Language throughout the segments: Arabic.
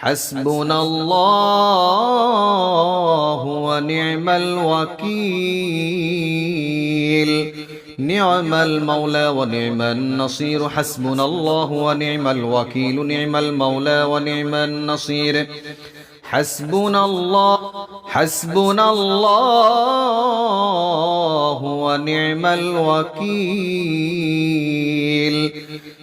حسبنا الله ونعم الوكيل. نعم المولى ونعم النصير. حسبنا الله ونعم الوكيل. نعم المولى ونعم النصير. حسبنا الله حسبنا الله ونعم الوكيل.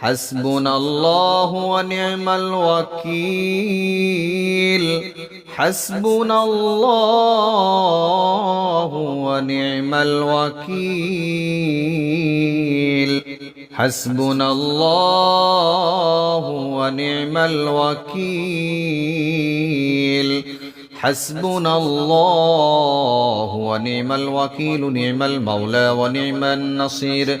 حسبنا الله ونعم الوكيل. حسبنا الله ونعم الوكيل. حسبنا الله ونعم الوكيل. حسبنا الله ونعم الوكيل. نعم المولى ونعم النصير.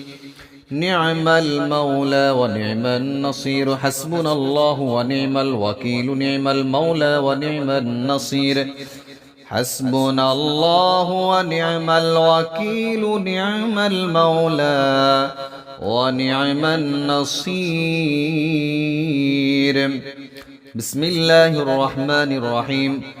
نعم المولى ونعم النصير حسبنا الله ونعم الوكيل نعم المولى ونعم النصير. حسبنا الله ونعم الوكيل نعم المولى ونعم النصير. بسم الله الرحمن الرحيم.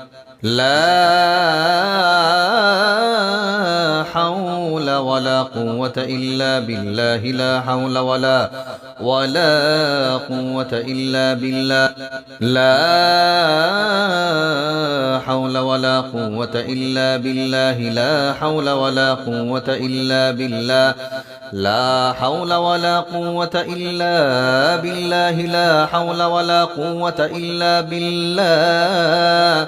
لا حول ولا قوة إلا بالله لا حول ولا ولا قوة إلا بالله لا حول ولا قوة إلا بالله لا حول ولا قوة إلا بالله لا حول ولا قوة إلا بالله لا حول ولا قوة إلا بالله.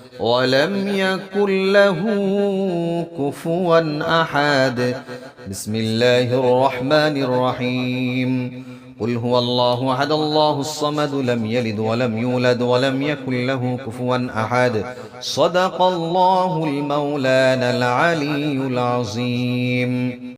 ولم يكن له كفوا أحد. بسم الله الرحمن الرحيم. قل هو الله أحد الله الصمد لم يلد ولم يولد ولم يكن له كفوا أحد. صدق الله المولانا العلي العظيم.